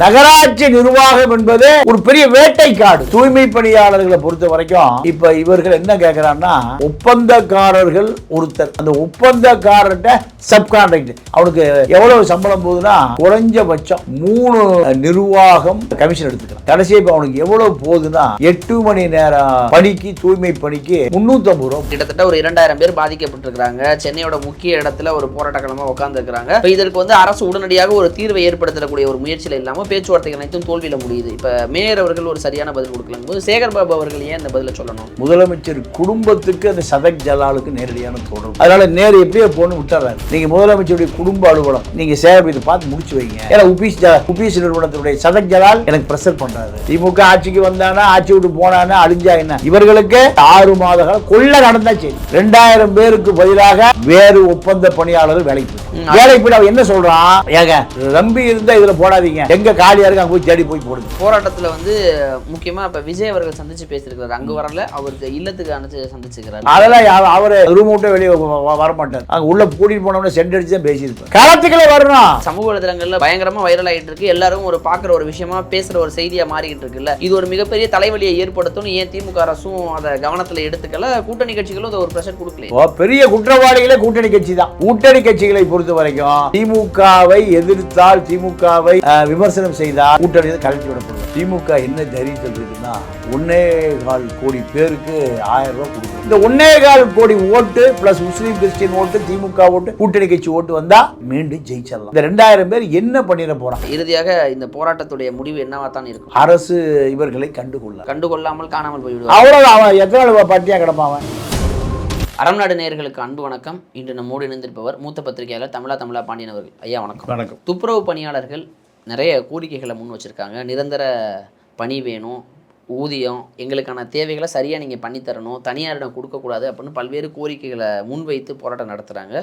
நகராட்சி நிர்வாகம் என்பது ஒரு பெரிய வேட்டைக்காடு. தூய்மை பணியாளர்களை பொறுத்த வரைக்கும் இப்ப இவர்கள் என்ன கேட்கிறான்னா ஒப்பந்தக்காரர்கள் ஒருத்தர். அந்த ஒப்பந்தக்காரர்கிட்ட சப்கான்ட்ராக்ட் அவனுக்கு எவ்வளவு சம்பளம் போகுதுன்னா குறைஞ்சபட்சம் மூணு நிர்வாகம் கமிஷன் எடுத்துக்கலாம். கடைசி இப்ப அவனுக்கு எவ்வளவு போகுதுன்னா எட்டு மணி நேரம் பணிக்கு தூய்மை பணிக்கு முன்னூத்தி ஐம்பது ரூபா. கிட்டத்தட்ட ஒரு இரண்டாயிரம் பேர் பாதிக்கப்பட்டிருக்கிறாங்க. சென்னையோட முக்கிய இடத்துல ஒரு போராட்ட உட்கார்ந்து உட்கார்ந்துருக்காங்க இதற்கு வந்து அரசு உடனடியாக ஒரு தீர்வை ஏற்படுத்தக்கூடிய ஒரு முயற்சியில் இல்லாம பேச்சுவார்த்தைகள் அனைத்தும் தோல்வியில முடியுது. இப்ப மேயர் அவர்கள் ஒரு சரியான பதில் கொடுக்கலங்கும் போது சேகர் பாபு அவர்கள் ஏன் இந்த பதில சொல்லணும்? முதலமைச்சர் குடும்பத்துக்கு அந்த சதக் ஜலாலுக்கு நேரடியான தொடர்பு. அதனால நேரு எப்படியே போன்னு விட்டுறாரு. நீங்க முதலமைச்சருடைய குடும்ப அலுவலம் நீங்க சேவை இதை பார்த்து முடிச்சு வைங்க. ஏன்னா உபீஸ் ஜ- உபீஸ் நிறுவனத்தினுடைய சதக் ஜலால் எனக்கு பிரஷர் பண்றாரு. திமுக ஆட்சிக்கு வந்தானா ஆட்சி விட்டு போனானா அழிஞ்சா என்ன? இவர்களுக்கு ஆறு மாத காலம் கொள்ள நடந்தா சரி. ரெண்டாயிரம் பேருக்கு பதிலாக வேறு ஒப்பந்த பணியாளர்கள் வேலைக்கு வேலைக்கு போய் அவன் என்ன சொல்றான்? ஏங்க. நம்பி இருந்தா இதுல போடாதீங்க. எங்க காலியா இருக்கு அங்க போய் தேடி போய் போடுங்க. போராட்டத்துல வந்து முக்கியமா இப்ப விஜய் அவர்கள் சந்திச்சு பேசியிருக்கிறாரு. அங்க வரல அவருக்கு இல்லத்துக்கு அனுப்பிச்சு சந்திச்சுக்கிறாரு. அதெல்லாம் அவரு ரூம் விட்டு வெளியே வ- வ- வர மாட்டார் அங்க உள்ள கூட்டிட்டு போனோம்னா சென்ட் அடிச்சு தான் பேசியிருப்பார். களத்துக்குள்ள வரணும் சமூக வலைதளங்கள்ல பயங்கரமா வைரல் ஆயிட்டு இருக்கு. எல்லாரும் ஒரு பாக்குற ஒரு விஷயமா பேசுற ஒரு செய்தியா மாறிக்கிட்டு இருக்குல்ல. இது ஒரு மிகப்பெரிய தலைவலியை ஏற்படுத்தும் ஏன் திமுக அரசும் அதை கவனத்துல எடுத்துக்கல. கூட்டணி கட்சிகளும் அதை ஒரு ப்ரெஷர் கொடுக்கல பெரிய குற்றவாளிகளே கூட்டணி கட்சி தான். கூட்டணி கட்சிகளை பொறுத்த வரைக்கும் திமுகவை எதிர்த்தால் திமுகவை அஹ், விமர்சனம் செய்தால் கூட்டணி கலட்டி விடப்படும். திமுக என்ன தைரியத்தில் இருக்குன்னா ஒன்னே கால் கோடி பேருக்கு ஆயிரம் ரூபாய் கொடுக்கும் இந்த ஒன்னே கால் கோடி ஓட்டு பிளஸ் முஸ்லீம் கிறிஸ்டின் ஓட்டு திமுக ஓட்டு கூட்டணி கட்சி ஓட்டு வந்தா மீண்டும் ஜெயிச்சிடலாம். இந்த ரெண்டாயிரம் பேர் என்ன பண்ணிட போறான் இறுதியாக இந்த போராட்டத்துடைய முடிவு என்னவா தான் இருக்கும்? அரசு இவர்களை கண்டுகொள்ள கண்டுகொள்ளாமல் காணாமல் போய்விடுவார். அவ்வளவு அவன் எத்தனை பட்டியா கிடப்பான் அவன்? அறம்நாடு நேயர்களுக்கு அன்பு வணக்கம். இன்று நம்மோடு இணைந்திருப்பவர் மூத்த பத்திரிகையாளர் தமிழா தமிழா பாண்டியன் அவர்கள். ஐயா வணக்கம். வணக்கம். துப்புரவு பணியாளர்கள் நிறைய கோரிக்கைகளை முன் வச்சிருக்காங்க. நிரந்தர பணி வேணும் ஊதியம் எங்களுக்கான தேவைகளை சரியாக நீங்கள் பண்ணித்தரணும் தனியாரிடம் கொடுக்கக்கூடாது அப்படின்னு பல்வேறு கோரிக்கைகளை முன்வைத்து போராட்டம் நடத்துகிறாங்க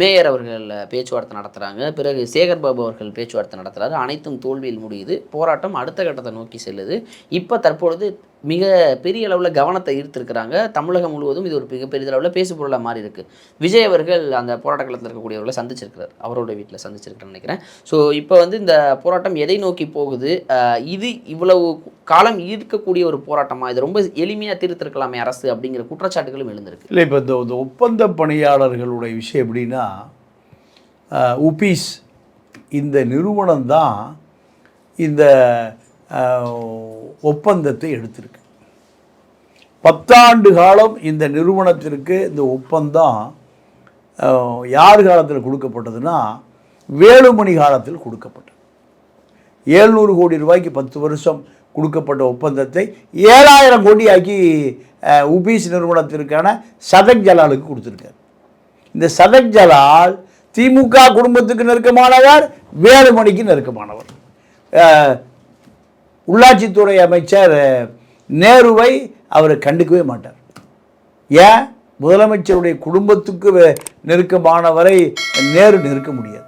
மேயர் அவர்கள் பேச்சுவார்த்தை நடத்துகிறாங்க பிறகு சேகர் பாபு அவர்கள் பேச்சுவார்த்தை நடத்துகிறாரு அனைத்தும் தோல்வியில் முடியுது. போராட்டம் அடுத்த கட்டத்தை நோக்கி செல்லுது. இப்போ தற்பொழுது மிக பெரிய அளவில் கவனத்தை ஈர்த்திருக்கிறாங்க. தமிழகம் முழுவதும் இது ஒரு மிக பெரிய அளவில் பேசு பொருளாக மாறி இருக்கு. விஜய் அவர்கள் அந்த போராட்ட களத்தில் இருக்கக்கூடியவர்களை சந்திச்சிருக்கிறார். அவரோட வீட்டில் சந்திச்சிருக்கிறேன்னு நினைக்கிறேன். ஸோ இப்போ வந்து இந்த போராட்டம் எதை நோக்கி போகுது? இது இவ்வளவு காலம் ஈர்க்கக்கூடிய ஒரு போராட்டமாக இது ரொம்ப எளிமையாக தீர்த்திருக்கலாமே அரசு அப்படிங்கிற குற்றச்சாட்டுகளும் எழுந்திருக்கு. இல்லை இப்போ இந்த ஒப்பந்த பணியாளர்களுடைய விஷயம் எப்படின்னா உபீஸ் இந்த நிறுவனம் தான் இந்த ஒப்பந்தத்தை எடுத்திருக்கு. பத்தாண்டு காலம் இந்த நிறுவனத்திற்கு இந்த ஒப்பந்தம் யார் காலத்தில் கொடுக்கப்பட்டதுன்னா வேலுமணி காலத்தில் கொடுக்கப்பட்டது. ஏழ்நூறு கோடி ரூபாய்க்கு பத்து வருஷம் கொடுக்கப்பட்ட ஒப்பந்தத்தை ஏழாயிரம் கோடி ஆக்கி உபீஸ் நிறுவனத்திற்கான சதக் ஜலாலுக்கு கொடுத்துருக்காரு. இந்த சதக் ஜலால் திமுக குடும்பத்துக்கு நெருக்கமானவர் வேலுமணிக்கு நெருக்கமானவர். உள்ளாட்சித்துறை அமைச்சர் நேருவை அவர் கண்டுக்கவே மாட்டார். ஏன்? முதலமைச்சருடைய குடும்பத்துக்கு வே- நெருக்கமானவரை நேரு நெருக்க முடியாது.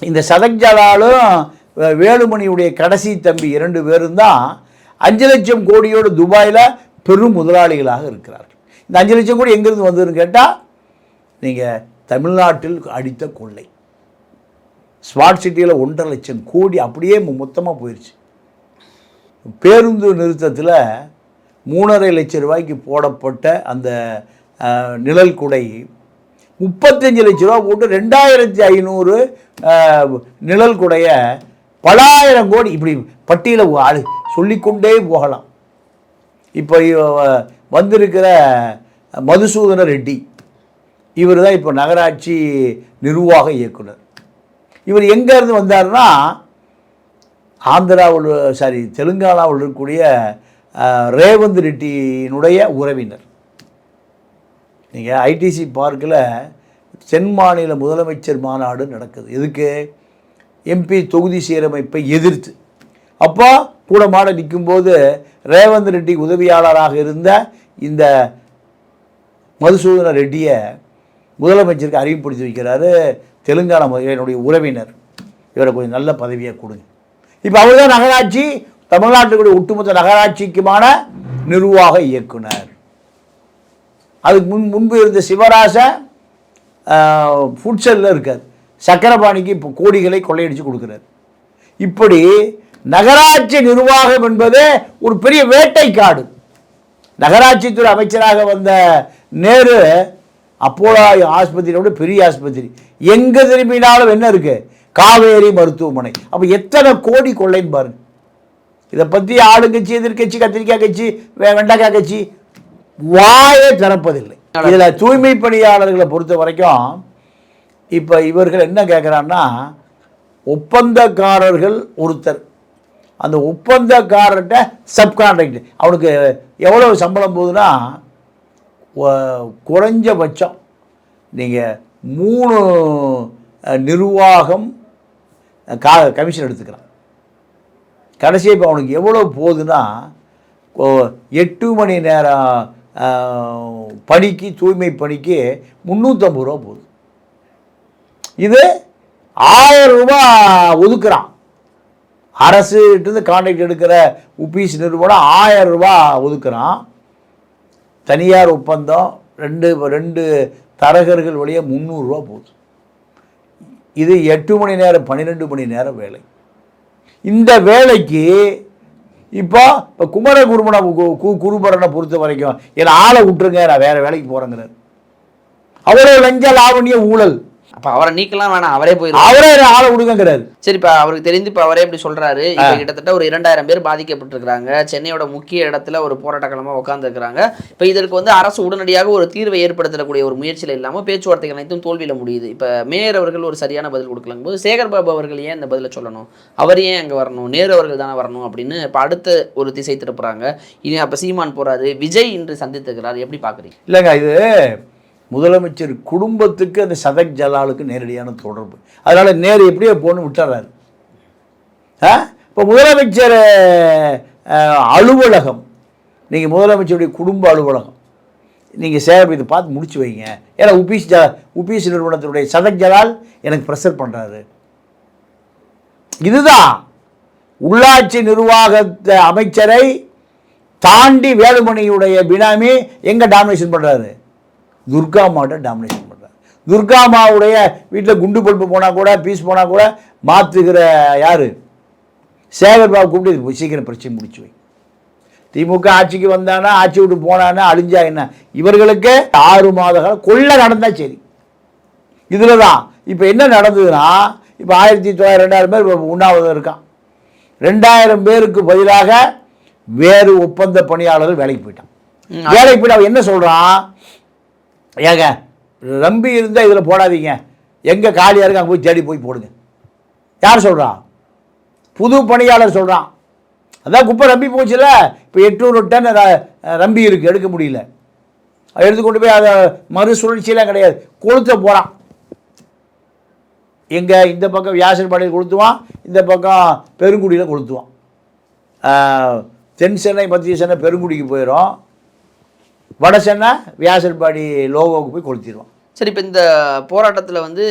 இந்த சதக்ஜலாலும் வேலுமணியுடைய கடைசி தம்பி இரண்டு பேரும் தான் அஞ்சு லட்சம் கோடியோடு துபாயில் பெரும் முதலாளிகளாக இருக்கிறார்கள். இந்த அஞ்சு லட்சம் கோடி எங்கேருந்து வந்ததுன்னு கேட்டால் நீங்கள் தமிழ்நாட்டில் அடித்த கொள்ளை. ஸ்மார்ட் சிட்டியில் ஒன்றரை லட்சம் கோடி அப்படியே மொத்தமாக போயிடுச்சு பேருந்து நிறுத்தத்தில் மூணரை லட்சம் ரூபாய்க்கு போடப்பட்ட அந்த நிழல் குடை. முப்பத்தஞ்சு லட்ச ரூபா போட்டு ரெண்டாயிரத்தி ஐநூறு நிழல் குடைய பலாயிரம் கோடி இப்படி பட்டியலை ஆளு சொல்லிக்கொண்டே போகலாம். இப்போ வந்திருக்கிற மதுசூதன ரெட்டி இவர் தான் இப்போ நகராட்சி நிர்வாக இயக்குனர். இவர் எங்கேருந்து வந்தாருன்னா ஆந்திராவில் சாரி தெலுங்கானாவில் இருக்கக்கூடிய ரேவந்த் ரெட்டியினுடைய உறவினர். நீங்கள் ஐடிசி பார்க்கில் தென் மாநில முதலமைச்சர் மாநாடு நடக்குது. எதுக்கு? எம்பி தொகுதி சீரமைப்பை எதிர்த்து. அப்போ கூட மாட நிற்கும்போது ரேவந்த் ரெட்டி உதவியாளராக இருந்த இந்த மதுசூதன ரெட்டியை முதலமைச்சருக்கு அறிவுப்படுத்தி வைக்கிறாரு தெலுங்கானா என்னுடைய உறவினர். இவரை கொஞ்சம் நல்ல பதவியாக கொடுங்க. இப்போ அவர் தான் நகராட்சி தமிழ்நாட்டுக்குடைய ஒட்டுமொத்த நகராட்சிக்குமான நிர்வாக இயக்குனர். அதுக்கு முன் முன்பு இருந்த சிவராச ஃபுட்செல்லில் இருக்கார். சக்கரபாணிக்கு இப்போ கோடிகளை கொள்ளையடித்து கொடுக்குறாரு. இப்படி நகராட்சி நிர்வாகம் என்பது ஒரு பெரிய வேட்டைக்காடு. நகராட்சித்துறை அமைச்சராக வந்த நேரு அப்போலோ ஆஸ்பத்திரியோட பெரிய ஆஸ்பத்திரி. எங்கே திரும்பினாலும் என்ன இருக்கு? காவேரி மருத்துவமனை. அப்போ எத்தனை கோடி கொள்ளைன்னு பாருங்க. இதை பற்றி ஆளுங்கட்சி எதிர்கட்சி கத்திரிக்காய் கட்சி வெண்டைக்காய் கட்சி வாயே திறப்பதில்லை. இதில் தூய்மை பணியாளர்களை பொறுத்த வரைக்கும் இப்போ இவர்கள் என்ன கேட்குறான்னா ஒப்பந்தக்காரர்கள் ஒருத்தர். அந்த ஒப்பந்தக்காரர்கிட்ட சப்கான்ட்ராக்ட் அவனுக்கு எவ்வளோ சம்பளம் போகுதுன்னா குறைஞ்சபட்சம் நீங்கள் மூணு நிர்வாகம் கா கமிஷன் எடுத்துக்கிறான். கடைசியாக இப்போ அவனுக்கு எவ்வளோ போகுதுன்னா ஓ- எட்டு மணி நேரம் பணிக்கு தூய்மை பணிக்கு முந்நூற்றம்பது ரூபா போகுது. இது ஆயிரம் ரூபா ஒதுக்குறான். அரசுகிட்டருந்து கான்ட்ராக்ட் எடுக்கிற உபீஸ் நிறுவனம் ஆயிரம் ரூபா ஒதுக்குறான். தனியார் ஒப்பந்தம் ரெண்டு ரெண்டு தரகர்கள் வழியாக முந்நூறுரூவா போகுது. இது எட்டு மணி நேரம் பன்னிரெண்டு மணி நேரம் வேலை. இந்த வேலைக்கு இப்போ இப்போ குமர குருமனை கு- கு- குருபரனை பொறுத்த வரைக்கும் என்னை ஆளை விட்டுருங்க நான் வேறு வேலைக்கு போகிறேங்கிறார் அவ்வளோ லஞ்ச லாவணிய ஊழல். அப்ப அவரை நீக்கலாம் வேணாம் அவரே போயிடும் அவரே ஆளை விடுங்கிறாரு சரி இப்ப அவருக்கு தெரிந்து இப்ப அவரே இப்படி சொல்றாரு. இப்ப கிட்டத்தட்ட ஒரு இரண்டாயிரம் பேர் பாதிக்கப்பட்டிருக்கிறாங்க. சென்னையோட முக்கிய இடத்துல ஒரு போராட்ட களமா உட்கார்ந்து இருக்கிறாங்க இப்ப இதற்கு வந்து அரசு உடனடியாக ஒரு தீர்வை ஏற்படுத்தக்கூடிய ஒரு முயற்சியில இல்லாம பேச்சுவார்த்தைகள் அனைத்தும் தோல்வியில முடியுது. இப்ப மேயர் அவர்கள் ஒரு சரியான பதில் கொடுக்கலங்கும் போது சேகர் பாபு அவர்கள் ஏன் இந்த பதில சொல்லணும்? அவர் ஏன் அங்க வரணும்? நேரு அவர்கள் தானே வரணும் அப்படின்னு இப்ப அடுத்த ஒரு திசை திருப்புறாங்க. இனி அப்ப சீமான் போறாரு. விஜய் இன்று சந்தித்திருக்கிறார். எப்படி பாக்குறீங்க? இல்லைங்க இது முதலமைச்சர் குடும்பத்துக்கு அந்த சதக் ஜலாலுக்கு நேரடியான தொடர்பு. அதனால் நேரு எப்படியோ போன்னு விட்டுறாரு. ஆ? இப்போ முதலமைச்சர் அலுவலகம் நீங்கள் முதலமைச்சருடைய குடும்ப அலுவலகம் நீங்கள் சேவை இதை பார்த்து முடிச்சு வைங்க. ஏன்னா உபீஸ் ஜ உபீஸ் நிறுவனத்தினுடைய சதக் ஜலால் எனக்கு ப்ரெஷர் பண்ணுறாரு இதுதான் உள்ளாட்சி நிர்வாகத்தை அமைச்சரை தாண்டி வேலுமணியுடைய பினாமி எங்கே டாமினேஷன் பண்ணுறாரு துர்கா மாட்ட டாமினேஷன் பண்ணுறாரு துர்கா அம்மாவுடைய வீட்டில் குண்டு பல்பு போனால் கூட பீஸ் போனால் கூட மாற்றுகிற யார்? சேகர் பாபு கூப்பிட்டு போய் சீக்கிரம் பிரச்சனை முடிச்சு வை. திமுக ஆட்சிக்கு வந்தானா ஆட்சி விட்டு போனானா அழிஞ்சா என்ன? இவர்களுக்கு ஆறு மாத காலம் கொள்ளை நடந்தா சரி. இதில் தான் இப்போ என்ன நடந்ததுன்னா இப்போ ஆயிரத்தி தொள்ளாயிரம் ரெண்டாயிரம் பேர் இப்ப உண்ணாவிரதம் இருக்கான். ரெண்டாயிரம் பேருக்கு பதிலாக வேறு ஒப்பந்த பணியாளர்கள் வேலைக்கு போயிட்டான். வேலைக்கு போயிட்டு அவன் என்ன சொல்கிறான் ஏங்க நம்பி இருந்தால் இதில் போடாதீங்க. எங்கே காலியாக இருக்கு அங்கே போய் தேடி போய் போடுங்க. யார் சொல்கிறான் புது பணியாளர் சொல்கிறான் அதான் குப்பை ரம்பி போச்சுல. இப்போ எட்நூறு டன் ரம்பி இருக்குது எடுக்க முடியல. அதை எடுத்து கொண்டு போய் அதை மறுசுழற்சியெலாம் கிடையாது. கொளுத்த போகிறான் எங்கே இந்த பக்கம் வியாசன்பாடியில் கொளுத்துவான் இந்த பக்கம் பெருங்குடியில் கொளுத்துவான். தென் சென்னை மத்திய சென்னை பெருங்குடிக்கு போயிடும் வட சென்னை வியாசர்பாடி லோகோவுக்கு போய் கொளுத்திடுவான். சரி இப்போ இந்த போராட்டத்தில் வந்து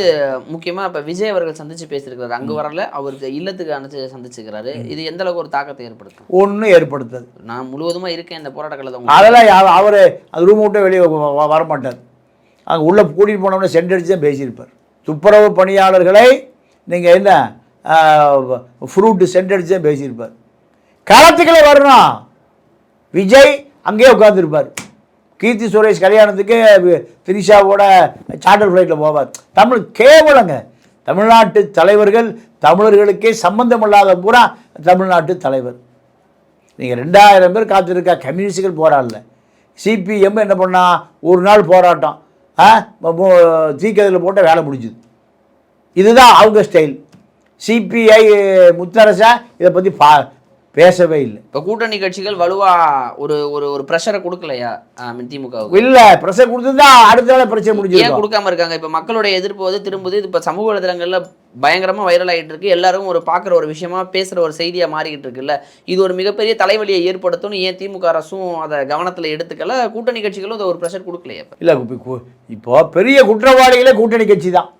முக்கியமாக இப்போ விஜய் அவர்கள் சந்திச்சு பேசியிருக்கிறாரு. அங்கே வரல அவருக்கு இல்லத்துக்கு அனுப்பிச்சு சந்திச்சிருக்கிறாரு இது எந்த அளவுக்கு ஒரு தாக்கத்தை ஏற்படுத்தும்? ஒன்றும் ஏற்படுத்தாது. நான் முழுவதுமாக இருக்கேன் இந்த போராட்ட காலத்தை அதெல்லாம் அவரு அது ரூம் விட்டு வெளியே வரமாட்டார். அங்கே உள்ளே கூட்டிகிட்டு போனோம்னா சென்டடிச்சு தான் பேசியிருப்பார். துப்புரவு பணியாளர்களை நீங்கள் என்ன ஃப்ரூட்டு சென்டடிச்சு தான் பேசியிருப்பார். களத்துக்களே வரணும். விஜய் அங்கேயே உட்காந்துருப்பார் கீர்த்தி சுரேஷ் கல்யாணத்துக்கு திரிஷாவோட சார்ட்டர் ஃப்ளைட்டில் போவார். தமிழ் கேவலங்க. தமிழ்நாட்டு தலைவர்கள் தமிழர்களுக்கே சம்பந்தமில்லாத பூரா தமிழ்நாட்டு தலைவர். நீங்கள் ரெண்டாயிரம் பேர் காத்திருக்கா கம்யூனிஸ்டுகள் போராடல. சிபிஎம் என்ன பண்ணால் ஒரு நாள் போராட்டம். ஆ? தீக்கதில் போட்ட வேலை முடிஞ்சுது. இதுதான் அவங்க ஸ்டைல் சிபிஐ முத்தரசா இதை பற்றி பா பேசவே இல்லை. இப்போ கூட்டணி கட்சிகள் வலுவா ஒரு ஒரு ஒரு ப்ரெஷரை கொடுக்கலையா திமுகவுக்கு? இல்லை ப்ரெஷர் கொடுத்துருந்தா அடுத்த வேலை பிரச்சனை ஏன் முடிஞ்சிருக்கும். கொடுக்காம இருக்காங்க? இப்போ மக்களுடைய எதிர்ப்பு வந்து திரும்புது. இது இப்போ சமூக வலைதளங்கள்ல பயங்கரமா வைரல் ஆகிட்டு இருக்கு. எல்லாரும் ஒரு பார்க்குற ஒரு விஷயமா பேசுற ஒரு செய்தியா மாறிக்கிட்டு இருக்குல்ல. இது ஒரு மிகப்பெரிய தலைவலியை ஏற்படுத்தும்னு ஏன் திமுக அரசும் அதை கவனத்துல எடுத்துக்கல? கூட்டணி கட்சிகளும் அதை ஒரு ப்ரெஷர் கொடுக்கலையா இல்லை இப்போ பெரிய குற்றவாளிகளே கூட்டணி கட்சி தான்.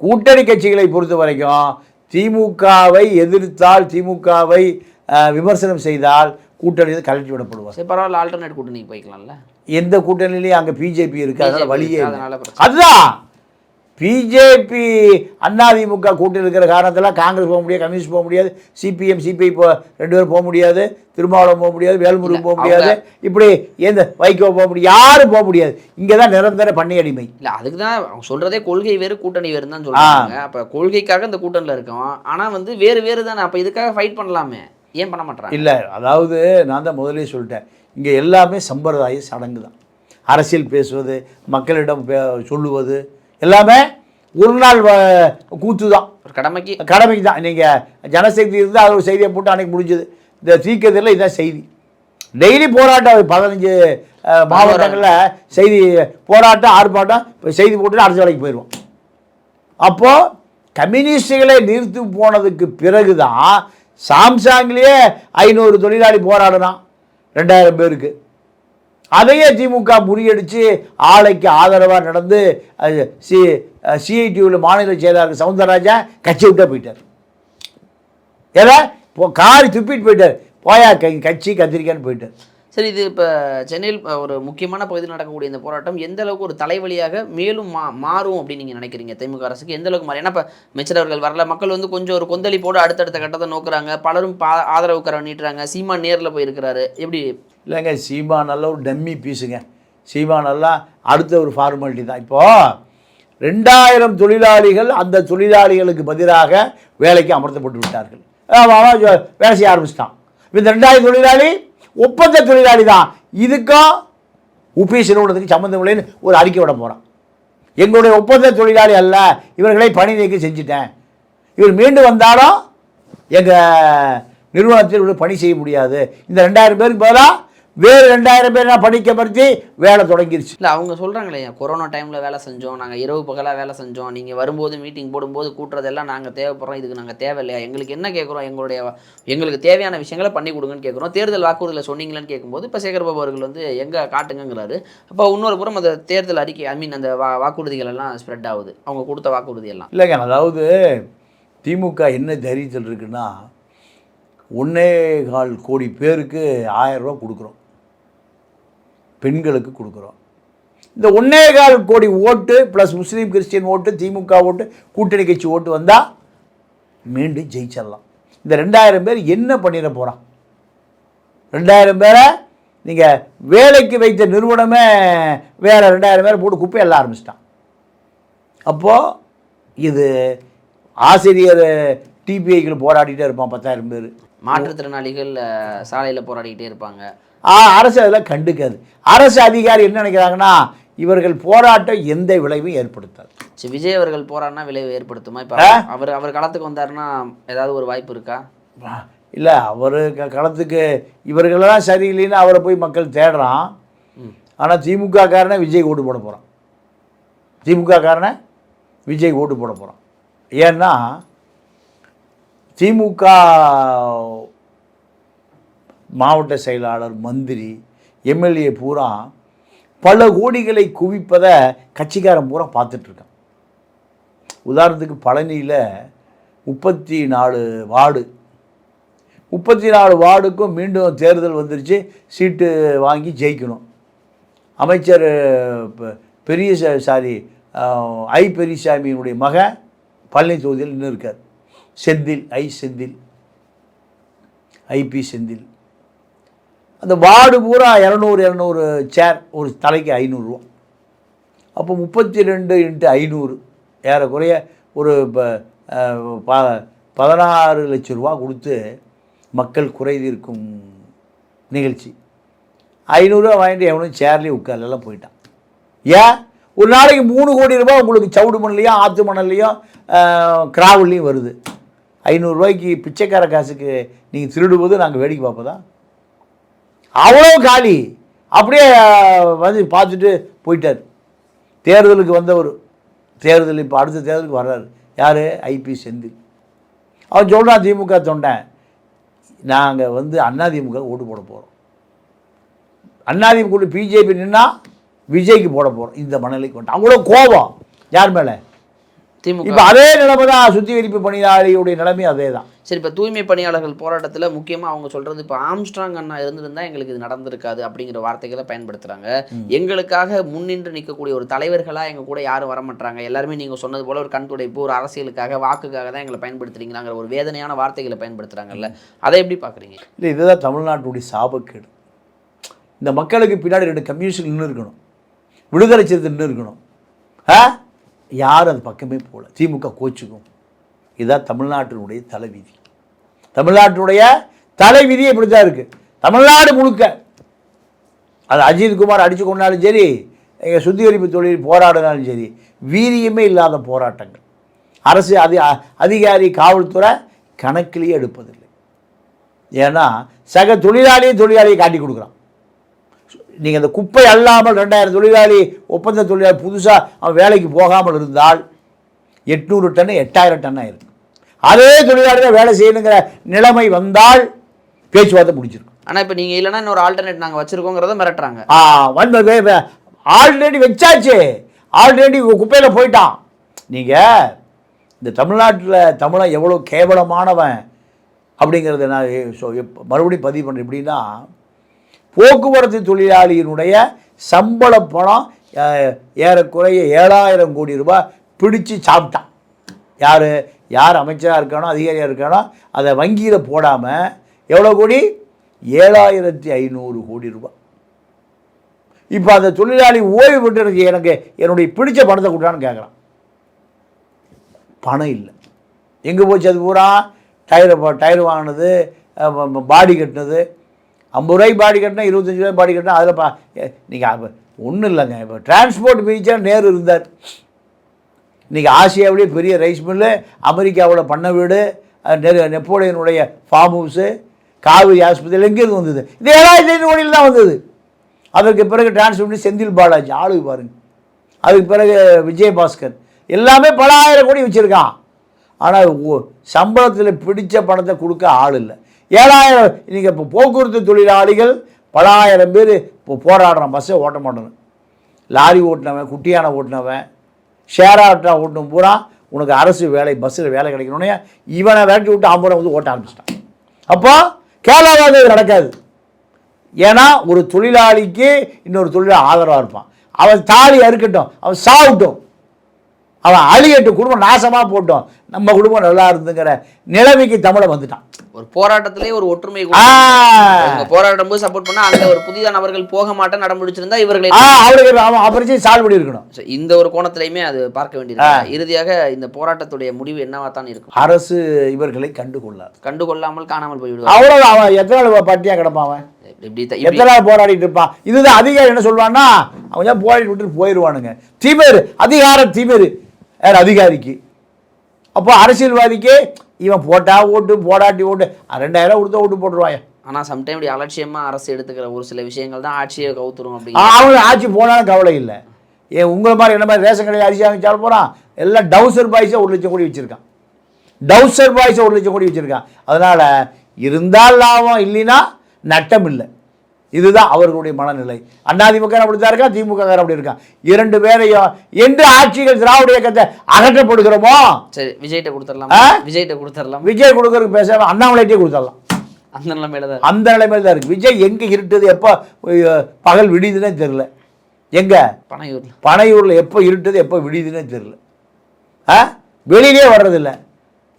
கூட்டணி கட்சிகளை பொறுத்த வரைக்கும் திமுகவை எதிர்த்தால் திமுகவை விமர்சனம் செய்தால் கூட்டணி கழட்டி விடப்படுவார். சரி பரவாயில்ல ஆல்டர்னேட் கூட்டணிக்கு போய்க்கலாம்ல. எந்த கூட்டணிலையும் அங்கே பிஜேபி இருக்கு அதனால வழியே. அதுதான்! பிஜேபி அதிமுக கூட்டணி இருக்கிற காரணத்தில் காங்கிரஸ் போக முடியாது கம்யூனிஸ்ட் போக முடியாது சிபிஎம் சிபிஐ போ ரெண்டு பேரும் போக முடியாது திருமாவளவன் போக முடியாது வேல்முருகன் போக முடியாது இப்படி எந்த வைகோ போக முடியாது யாரும் போக முடியாது. இங்கே தான் நிரந்தர பண்ணை அடிமை. இல்ல அதுக்கு தான் அவங்க சொல்றதே கொள்கை வேறு கூட்டணி வேறுன்னு தான் சொல்றாங்க. அப்ப கொள்கைக்காக இந்த கூட்டணியில் இருக்கோம். ஆனா வந்து வேறு வேறு தானே. அப்ப இதுக்காக ஃபைட் பண்ணலாமே. ஏன் பண்ண மாட்டாங்க இல்லை அதாவது நான் தான் முதலே சொல்லிட்டேன். இங்கே எல்லாமே சம்பிரதாய சடங்கு தான் அரசியல் பேசுவது மக்களிடம் பே சொல்லுவது எல்லாமே ஒரு நாள் வ- கூத்து தான் ஒரு கடமைக்கு. கடமைக்கு தான் நீங்கள் ஜனசக்தி இருந்தால் அது ஒரு செய்தியை போட்டு அன்னைக்கு முடிஞ்சது. இந்த தீர்க்கத்தில் இதுதான் செய்தி. டெய்லி போராட்டம் பதினஞ்சு மாவட்டங்களில் செய்தி போராட்டம் ஆர்ப்பாட்டம் இப்போ செய்தி போட்டு அரசு வேலைக்கு போயிடுவோம். அப்போது கம்யூனிஸ்டுகளை நிறுத்தி போனதுக்கு பிறகு தான் சாம்சாங்லேயே ஐநூறு தொழிலாளி போராடினான் ரெண்டாயிரம் பேருக்கு. அதையே திமுக முறியடித்து ஆலைக்கு ஆதரவாக நடந்து அது சி சிஐடியூவில் மாநில செயலாளர் சவுந்தரராஜா கட்சி விட்டே போயிட்டார். ஏதா இப்போ காரி துப்பிட்டு போயிட்டார். போயா கை கட்சி கத்திரிக்கான்னு போயிட்டார். சரி இது இப்போ சென்னையில் ஒரு முக்கியமான பகுதியில் நடக்கக்கூடிய இந்த போராட்டம் எந்த அளவுக்கு ஒரு தலைவலியாக மேலும் மா மாறும் அப்படின்னு நீங்கள் நினைக்கிறீங்க? திமுக அரசுக்கு எந்த அளவுக்கு மாறும்? ஏன்னா இப்போ அமைச்சர் வரல. மக்கள் வந்து கொஞ்சம் ஒரு கொந்தளிப்போடு அடுத்தடுத்த கட்டத்தை நோக்குறாங்க. பலரும் பா ஆதரவு கரம் நீட்டுறாங்க. சீமா நேரில் போயிருக்கிறாரு. எப்படி இல்லைங்க சீமா நல்ல ஒரு டம்மி பீஸுங்க. சீமா நல்லா அடுத்த ஒரு ஃபார்மாலிட்டி தான். இப்போது ரெண்டாயிரம் தொழிலாளிகள் அந்த தொழிலாளிகளுக்கு பதிலாக வேலைக்கு அமர்த்தப்பட்டு விட்டார்கள். வேலை செய்ய ஆரம்பிச்சிட்டான். இந்த ரெண்டாயிரம் தொழிலாளி ஒப்பந்த தொழிலாளி தான். இதுக்கும் உபிஎஸ் நிறுவனத்துக்கு சம்மந்தம் இல்லைன்னு ஒரு அறிக்கை விட போகிறான் எங்களுடைய ஒப்பந்த தொழிலாளி அல்ல இவர்களை பணி நீக்கம் செஞ்சுட்டேன். இவர் மீண்டு வந்தாலும் எங்கள் நிறுவனத்தில் இவர் பணி செய்ய முடியாது. இந்த ரெண்டாயிரம் பேருக்கு பதிலாக வேறு ரெண்டாயிரம் பேர் நான் படிக்கப்படுத்தி வேலை தொடங்கிருச்சு. இல்லை அவங்க சொல்கிறாங்களே கொரோனா டைமில் வேலை செஞ்சோம் நாங்கள் இரவு பகலாக வேலை செஞ்சோம் நீங்கள் வரும்போது மீட்டிங் போடும்போது கூட்டுறதெல்லாம் நாங்கள் தேவைப்படுறோம் இதுக்கு நாங்கள் தேவையில்லையா? எங்களுக்கு என்ன கேட்குறோம்? எங்களுடைய எங்களுக்கு தேவையான விஷயங்களை பண்ணி கொடுங்கன்னு கேட்குறோம். தேர்தல் வாக்குறுதியில் சொன்னீங்களேன்னு கேட்கும்போது இப்போ சேகர்பாபு அவர்கள் வந்து எங்கே காட்டுங்கங்கிறாரு. அப்போ இன்னொரு புறம் அந்த தேர்தல் அறிக்கை ஐ மீன் அந்த வா வாக்குறுதிகள் எல்லாம் ஸ்ப்ரெட் ஆகுது. அவங்க கொடுத்த வாக்குறுதி எல்லாம். இல்லைங்க அதாவது திமுக என்ன தைரியத்தில் இருக்குன்னா ஒன்னே கால் கோடி பேருக்கு ஆயிரம் ரூபா கொடுக்குறோம். பெண்களுக்கு கொடுக்குறோம். இந்த ஒன்னே கால் கோடி ஓட்டு ப்ளஸ் முஸ்லீம் கிறிஸ்டியன் ஓட்டு திமுக ஓட்டு கூட்டணி கட்சி ஓட்டு வந்தால் மீண்டும் ஜெயிச்சிடலாம். இந்த ரெண்டாயிரம் பேர் என்ன பண்ணிட போகிறான் ரெண்டாயிரம் பேரை நீங்கள் வேலைக்கு வைத்த நிறுவனமே வேறு ரெண்டாயிரம் பேரை போட்டு குப்பை எல்லாம் ஆரம்பிச்சிட்டான். அப்போது இது ஆசிரியர் டிபிஐக்கு போராடிட்டே இருப்பான் பத்தாயிரம் பேர். மாற்றுத்திறனாளிகள் சாலையில் போராடிக்கிட்டே இருப்பாங்க. அரசு அதெல்லாம் கண்டுக்காது. அரசு அதிகாரி என்ன நினைக்கிறாங்கன்னா இவர்கள் போராட்டம் எந்த விளைவும் ஏற்படுத்தாது. சரி விஜய் அவர்கள் போறாருன்னா விளைவு ஏற்படுத்துமா? இப்போ அவர் அவர் களத்துக்கு வந்தாருன்னா ஏதாவது ஒரு வாய்ப்பு இருக்கா? இல்லை அவர் க களத்துக்கு இவர்களெல்லாம் சரியில்லைன்னு அவரை போய் மக்கள் தேடுறான். ஆனால் திமுக காரனை விஜய் ஓட்டு போட போகிறான் திமுக காரனை விஜய் ஓட்டு போட போகிறான் ஏன்னா திமுக மாவட்ட செயலாளர் மந்திரி எம்எல்ஏ பூரா பல கோடிகளை குவிப்பதை கட்சிக்காரன் பூரா பார்த்துட்ருக்கான். உதாரணத்துக்கு பழனியில் முப்பத்தி நாலு வார்டு. முப்பத்தி நாலு வார்டுக்கும் மீண்டும் தேர்தல் வந்துருச்சு சீட்டு வாங்கி ஜெயிக்கணும். அமைச்சர் பெரிய சாரி ஐ பெரியசாமியினுடைய மகன் பழனி தொகுதியில் நின்று இருக்கார் செந்தில் ஐ செந்தில் ஐபி செந்தில். அந்த வார்டு பூரா இரநூறு இரநூறு சேர் ஒரு தலைக்கு ஐநூறுரூவா அப்போ முப்பத்தி ரெண்டு இன்ட்டு ஐநூறு. ஏறக்குறைய ஒரு ப- ப- பதினாறு லட்ச ரூபா கொடுத்து மக்கள் குறை தீர்க்கும் நிகழ்ச்சி. ஐநூறுரூவா வாங்கிட்டு எவனும் சேர்லேயே உட்கார்லாம் போயிட்டான். ஏன்? ஒரு நாளைக்கு மூணு கோடி ரூபாய் உங்களுக்கு சவுடு மண்லையும் ஆற்று மணல்லையும் கிராவல்லையும் வருது. ஐநூறுரூவாய்க்கு பிச்சைக்கார காசுக்கு நீங்கள் திருடுவது நாங்கள் வேடிக்கை பார்ப்பதா? அவ்வளோ காலி. அப்படியே வந்து பார்த்துட்டு போயிட்டார். தேர்தலுக்கு வந்தவர். தேர்தல் இப்போ அடுத்த தேர்தலுக்கு வர்றாரு. யார்? ஐபி செந்தில். அவன் சொல்கிறான் திமுக தொண்டன் நாங்கள் வந்து அதிமுக ஓட்டு போட போகிறோம் அதிமுக பிஜேபி நின்னா விஜய்க்கு போட போகிறோம் இந்த மனநிலைக்கு வந்துட்டு அவ்வளோ கோபம். யார் மேலே? திமுக. இப்போ அதே நிலைமை தான் சுத்திகரிப்பு பணியாளியுடைய நிலைமை அதே தான் சரி இப்போ தூய்மை பணியாளர்கள் போராட்டத்தில் முக்கியமாக அவங்க சொல்கிறது இப்போ ஆம்ஸ்ட்ராங் அண்ணா இருந்திருந்தா எங்களுக்கு இது நடந்திருக்காது அப்படிங்கிற வார்த்தைகளை பயன்படுத்துகிறாங்க எங்களுக்காக முன்னின்று நிற்கக்கூடிய ஒரு தலைவர்களாக எங்கள் கூட யாரும் வரமாட்டாங்க. எல்லாருமே நீங்கள் சொன்னது போல் ஒரு கண் துடைப்பு ஒரு அரசியலுக்காக வாக்குக்காக தான் எங்களை பயன்படுத்துறீங்களாங்கிற ஒரு வேதனையான வார்த்தைகளை பயன்படுத்துகிறாங்கல்ல அதை எப்படி பார்க்குறீங்க இல்லை இதுதான் தமிழ்நாட்டுடைய சாபக்கேடு. இந்த மக்களுக்கு பின்னாடி ரெண்டு கம்யூனிஸ்ட் நின்று இருக்கணும். விடுதலை சிறுத்தை நின்று இருக்கணும். ஆ? யாரும் அது பக்கமே போகல. திமுக கோச்சுக்கும். இதுதான் தமிழ்நாட்டினுடைய தலைவிதி. தமிழ்நாட்டினுடைய தலைவிதி இப்படி தான் இருக்குது தமிழ்நாடு முழுக்க. அது அஜித் குமார் அடித்து கொண்டாலும் சரி எங்கள் சுத்திகரிப்பு தொழில் போராடினாலும் சரி வீரியமே இல்லாத போராட்டங்கள். அரசு அதி அதிகாரி காவல்துறை கணக்கிலேயே எடுப்பதில்லை. ஏன்னா சக தொழிலாளியே தொழிலாளியை காட்டி கொடுக்குறான். நீங்கள் அந்த குப்பை அல்லாமல் ரெண்டாயிரம் தொழிலாளி ஒப்பந்த தொழிலாளி புதுசாக அவன் வேலைக்கு போகாமல் இருந்தால் எட்நூறு டன் எட்டாயிரம் டன் ஆயிருக்கு. அதே தொழிலாளி தான் வேலை செய்யணுங்கிற நிலைமை வந்தால் பேச்சுவார்த்தை முடிச்சிருக்கும் ஆனால் இப்போ நீங்கள் இல்லைன்னா இன்னொரு ஆல்டர்னேட் நாங்கள் வச்சுருக்கோங்கிறத மிரட்டுறாங்க. ஆ வந்து ஆல்ரெடி வச்சாச்சு. ஆல்ரெடி குப்பையில் போயிட்டான். நீங்கள் இந்த தமிழ்நாட்டில் தமிழன் எவ்வளோ கேவலமானவன் அப்படிங்கிறத நான் மறுபடியும் பதிவு பண்ணுறேன் எப்படின்னா போக்குவரத்து தொழிலாளியினுடைய சம்பள பணம் ஏறக்குறைய ஏழாயிரம் கோடி ரூபாய் பிடிச்சு சாப்பிட்டான். யார்? யார் அமைச்சராக இருக்கானோ அதிகாரியாக இருக்கானோ அதை வங்கியில் போடாமல் எவ்வளோ கோடி? ஏழாயிரத்தி ஐநூறு கோடி ரூபாய். இப்போ அந்த தொழிலாளி ஓய்வு பெற்று எனக்கு எனக்கு என்னுடைய பிடிச்ச பணத்தை கொடுத்தான்னு கேட்குறான் பணம் இல்லை. எங்கே போச்சு அது பூரா? டயர் டயர் வாங்கினது பாடி கட்டினது ஐம்பது ரூபாய்க்கு பாடி கட்டினா இருபத்தஞ்சி ரூபாய் பாடி கட்டினா அதில் பா நீங்கள் ஒன்றும் இல்லைங்க. இப்போ டிரான்ஸ்போர்ட் மினிச்சர் நேரு இருந்தார். இன்றைக்கி ஆசியாவிலேயே பெரிய ரைஸ் மில்லு அமெரிக்காவில் பண்ண வீடு நெரு நெப்போலியனுடைய ஃபார்ம் ஹவுஸு காவிரி ஆஸ்பத்திரியில் எங்கேருந்து வந்தது? இது ஏழாயிரத்தி ஐநூறு கோடியில் தான் வந்தது. அதற்கு பிறகு டிரான்ஸ்போர்ட் பண்ணி செந்தில் பாலாஜி ஆளு பாருங்க. அதுக்கு பிறகு விஜயபாஸ்கர். எல்லாமே பல ஆயிரம் கோடி வச்சுருக்கான். ஆனால் சம்பளத்தில் பிடித்த பணத்தை கொடுக்க ஆள் இல்லை. ஏழாயிரம் நீங்கள் இப்போ போக்குவரத்து தொழிலாளிகள் பல ஆயிரம் பேர் இப்போ போராடுறான் பஸ்ஸை ஓட்ட மாட்டேன்னு லாரி ஓட்டினவன் குட்டியான ஓட்டினவன் ஷேர் ஆட்டோ ஓட்டணும் பூரா. உனக்கு அரசு வேலை பஸ்ஸில் வேலை கிடைக்கணுன்னே இவனை விரட்டி விட்டு ஐம்பது வந்து ஓட்ட ஆரம்பிச்சிட்டான். அப்போ கேரளாவில் இது நடக்காது. ஏன்னா ஒரு தொழிலாளிக்கு இன்னொரு தொழிலாளி ஆதரவாக இருப்பான். அவன் தாலி அறுக்கட்டும் அவன் சாவட்டும். அவன் அழியட்டும் குடும்பம் நாசமாக போட்டோம். நம்ம குடும்பம் நல்லா இருந்துங்கிற நிலைமைக்கு தமிழை வந்துட்டான். ஒரு போராட்டத்திலே ஒரு ஒற்றுமை போராடும் போது சப்போர்ட் பண்ணா அங்க ஒரு புதிய நபர்கள் போக மாட்டேன் நடம் பிடிச்சிருந்தா இவர்களை அவன் அப்புறம் சால்வ் பண்ணி இருக்கணும் இந்த ஒரு கோணத்திலையுமே அது பார்க்க வேண்டியது இறுதியாக இந்த போராட்டத்துடைய முடிவு என்னவா தான் இருக்கும்? அரசு இவர்களை கண்டுகொள்ளாது கண்டுகொள்ளாமல் காணாமல் போய்விடுவார். அவ்வளோ அவன் எத்தனை நாள் பட்டியாக கிடப்பான் எத்தனை போராடிட்டு இருப்பான்? இதுதான் அதிகாரி என்ன சொல்லுவான்னா அவன் போராடி விட்டுட்டு போயிடுவானுங்க திமிர் அதிகார திமிர். அதிகாரிக்கு? அப்போ அரசியல்வாதிக்கு இவன் போட்டா ஓட்டு போடாட்டி ஓட்டு. ரெண்டாயிரம் கொடுத்தா ஓட்டு போட்டுருவாங்க. ஆனா சம்டைம் இப்படி அலட்சியமா அரசு எடுத்துக்கிற ஒரு சில விஷயங்கள் தான் ஆட்சியை கவுத்துரும் ஆ, அப்படிங்கிற அவனுக்கு ஆட்சி போனாலும் கவலை இல்லை. ஏன் உங்களை மாதிரி என்ன மாதிரி ரேஷன் கடையில் அரிசி வாங்கி சாப்பிட போகிறான் எல்லாம் டவுசர் பாய்ஸை ஒரு லட்சம் கோடி வச்சுருக்கான். டவுசர் பாய்ஸை ஒரு லட்சம் கோடி வச்சுருக்கான். அதனால் இருந்தால் லாபம் இல்லைன்னா நட்டம் இல்லை இதுதான் அவர்களுடைய மனநிலை. அதிமுக அப்படி தான் இருக்கா திமுக அப்படி இருக்கான். இரண்டு பேரையும் எந்த ஆட்சிகள் திராவிட இயக்கத்தை அகற்றப்படுகிறோமோ சரி விஜய்கிட்ட கொடுத்துடலாம்? விஜய்கிட்ட கொடுத்துடலாம். விஜய் கொடுக்கறதுக்கு பேசாம அண்ணாமலைட்டே கொடுத்துடலாம். அந்த நிலைமையில தான் அந்த நிலைமையில தான் இருக்குது விஜய் எங்கே இருட்டுது? எப்போ பகல் விடியுதுன்னே தெரில எங்கே? பனையூர்ல. பனையூரில் எப்போ இருட்டுது எப்போ விடியுதுன்னே தெரில ஆ? வெளியிலே வர்றதில்ல.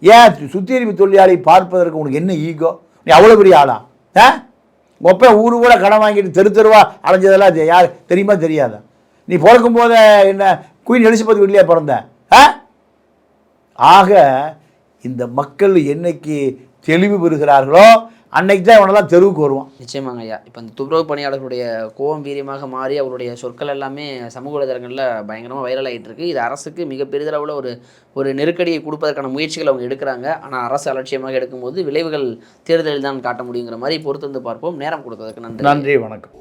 ஏன்? சுத்திகரிப்பு தொழிலாளி பார்ப்பதற்கு உனக்கு என்ன ஈகோ? நீ அவ்வளோ பெரிய ஆளா? ஆ? மொப்பை ஊர் கூட கடன் வாங்கிட்டு தெரு தெருவா அலைஞ்சதெல்லாம் யார் தெரியுமா தெரியாத? நீ பிறக்கும் போதே என்ன குயின் எலிசபெத் வீட்லேயே பிறந்த ஆ? ஆக இந்த மக்கள் என்னைக்கு தெளிவு பெறுகிறார்களோ அன்னைக்கு தான் இவனெல்லாம் தெருவுக்கு வருவான். நிச்சயமாங்க ஐயா. இப்போ இந்த துப்புரவு பணியாளர்களுடைய கோபம் வீரியமாக மாறி அவருடைய சொற்கள் எல்லாமே சமூக வலைதளங்களில் பயங்கரமாக வைரல் ஆகிட்டு இருக்கு. இது அரசுக்கு மிக பெரிதளவில் ஒரு ஒரு நெருக்கடியை கொடுப்பதற்கான முயற்சிகள் அவங்க எடுக்கிறாங்க. ஆனால் அரசு அலட்சியமாக எடுக்கும்போது விளைவுகள் தேர்தலில் தான் காட்ட முடியுங்கிற மாதிரி பொறுத்து வந்து பார்ப்போம். நேரம் கொடுத்ததுக்கு நன்றி. நன்றி வணக்கம்.